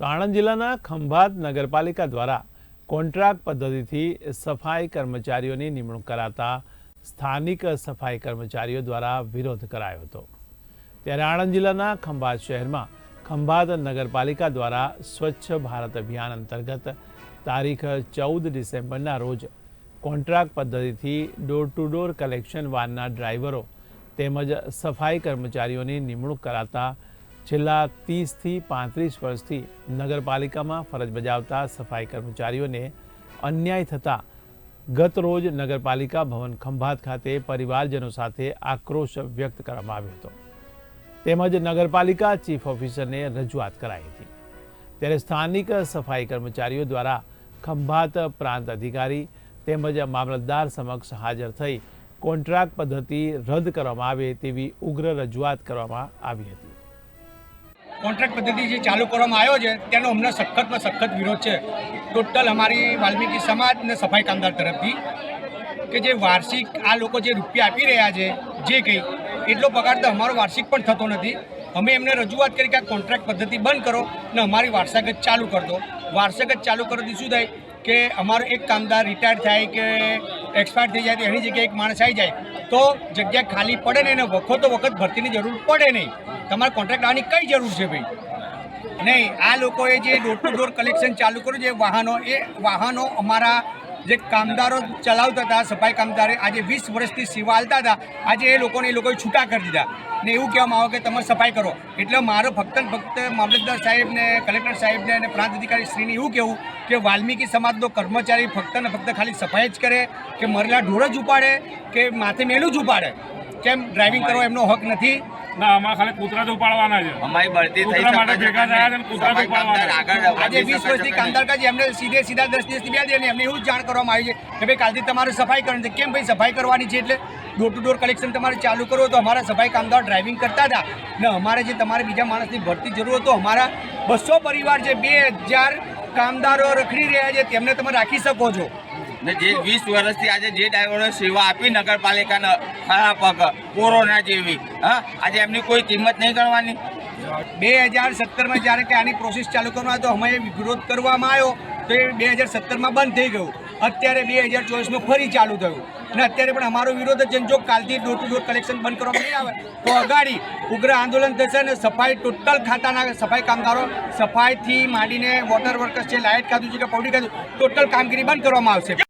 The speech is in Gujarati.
તો આણંદ જિલ્લાના ખંભાત નગરપાલિકા દ્વારા કોન્ટ્રાક્ટ પદ્ધતિથી સફાઈ કર્મચારીઓની નિમણૂક કરાતા સ્થાનિક સફાઈ કર્મચારીઓ દ્વારા વિરોધ કરાયો હતો. ત્યારે આણંદ જિલ્લાના ખંભાત શહેરમાં ખંભાત નગરપાલિકા દ્વારા સ્વચ્છ ભારત અભિયાન અંતર્ગત તારીખ ચૌદ ડિસેમ્બરના રોજ કોન્ટ્રાક્ટ પદ્ધતિથી ડોર ટુ ડોર કલેક્શન વાનના ડ્રાઈવરો તેમજ સફાઈ કર્મચારીઓની નિમણૂક કરાતા છેલ્લા ત્રીસથી પાંત્રીસ વર્ષથી નગરપાલિકામાં ફરજ બજાવતા સફાઈ કર્મચારીઓને અન્યાય થતાં ગત રોજ નગરપાલિકા ભવન ખંભાત ખાતે પરિવારજનો સાથે આક્રોશ વ્યક્ત કરવામાં આવ્યો હતો. તેમજ નગરપાલિકા ચીફ ઓફિસરને રજૂઆત કરાઈ હતી. ત્યારે સ્થાનિક સફાઈ કર્મચારીઓ દ્વારા ખંભાત પ્રાંત અધિકારી તેમજ મામલતદાર સમક્ષ હાજર થઈ કોન્ટ્રાક્ટ પદ્ધતિ રદ કરવામાં આવે તેવી ઉગ્ર રજૂઆત કરવામાં આવી હતી. કોન્ટ્રાક્ટ પદ્ધતિ જે ચાલુ કરવામાં આવ્યો છે, તેનો અમને સખતમાં સખત વિરોધ છે. ટોટલ અમારી વાલ્મીકી સમાજ અને સફાઈ કામદાર તરફથી કે જે વાર્ષિક આ લોકો જે રૂપિયા આપી રહ્યા છે, જે કંઈ, એટલો પગાર તો અમારો વાર્ષિક પણ થતો નથી. અમે એમને રજૂઆત કરી કે આ કોન્ટ્રાક્ટ પદ્ધતિ બંધ કરો ને અમારી વારસાગત ચાલુ કરી દો. વારસાગત ચાલુ કરવાથી શું થાય કે અમારો એક કામદાર રિટાયર થાય કે એક્સપાયર થઈ જાય તો એની જગ્યાએ એક માણસ આવી જાય. તો જગ્યા ખાલી પડે નહીં ને વખતો વખત ભરતીની જરૂર પડે નહીં. તમારે કોન્ટ્રાક્ટ આવવાની કઈ જરૂર છે ભાઈ? નહીં, આ લોકોએ જે ડોર ટુ ડોર કલેક્શન ચાલુ કર્યું છે વાહનો, એ વાહનો અમારા જે કામદારો ચલાવતા હતા, સફાઈ કામદારે આજે વીસ વર્ષથી સેવા હતા. આજે એ લોકોને એ લોકોએ છૂટા કરી દીધા. ને એવું કહેવામાં આવે કે તમે સફાઈ કરો. એટલે મારો ફક્ત ફક્ત મામલતદાર સાહેબને, કલેક્ટર સાહેબને અને પ્રાંત અધિકારી શ્રીને એવું કહેવું કે વાલ્મીકી સમાજનો કર્મચારી ફક્ત ને ફક્ત ખાલી સફાઈ જ કરે, કે મરેલા ઢોર જ ઉપાડે, કે માથે મેલું જ ઉપાડે. કેમ? ડ્રાઇવિંગ કરવો એમનો હક નથી. ના અમારે ખાલી કૂતરા તો ઉપાડવાના છે. અમારી બઢતી થઈ કૂતરા માટે ભેગા થયા છે કૂતરા તો ઉપાડવાના આગળ આજે વીસ વર્ષથી કામદાર કાજે એમને સીધે સીધા દસ દિવસથી બે દે એમને એવું જ જાણ કરવામાં આવી છે કે ભાઈ કાલથી તમારે સફાઈ કરવાની છે. કેમ ભાઈ સફાઈ કરવાની છે એટલે ડોર ટુ ડોર કલેક્શન તમારે ચાલુ કરવું તો અમારા સફાઈ કામદાર ડ્રાઇવિંગ કરતા હતા. ને અમારે જે તમારે બીજા માણસની ભરતી જરૂર હોય તો અમારા બસો પરિવાર જે બે હજાર કામદારો રખડી રહ્યા છે તેમને તમે રાખી શકો છો. ને જે વીસ વર્ષથી આજે જે ડ્રાઈવરો સેવા આપી નગરપાલિકાના ખરા પગ, કોરોના જેવી, હા? આજે એમની કોઈ કિંમત નહીં ગણવાની. બે હજાર સત્તરમાં જ્યારે કે આની પ્રોસેસ ચાલુ કરવા તો અમે વિરોધ કરવામાં આવ્યો તો એ બે હજાર સત્તરમાં બંધ થઈ ગયું. અત્યારે બે હજાર ચોવીસમાં ફરી ચાલુ થયું. અને અત્યારે પણ અમારો વિરોધ જ જો કાલથી ડોર ટુ ડોર કલેક્શન બંધ કરવામાં નહીં આવે, તો અગાડી ઉગ્ર આંદોલન થશે અને સફાઈ ટોટલ ખાતાના સફાઈ કામદારો, સફાઈથી માંડીને વોટર વર્કર્સ છે લાઇટ ખાતું છે કે પૌડી ખાતું ટોટલ કામગીરી બંધ કરવામાં આવશે.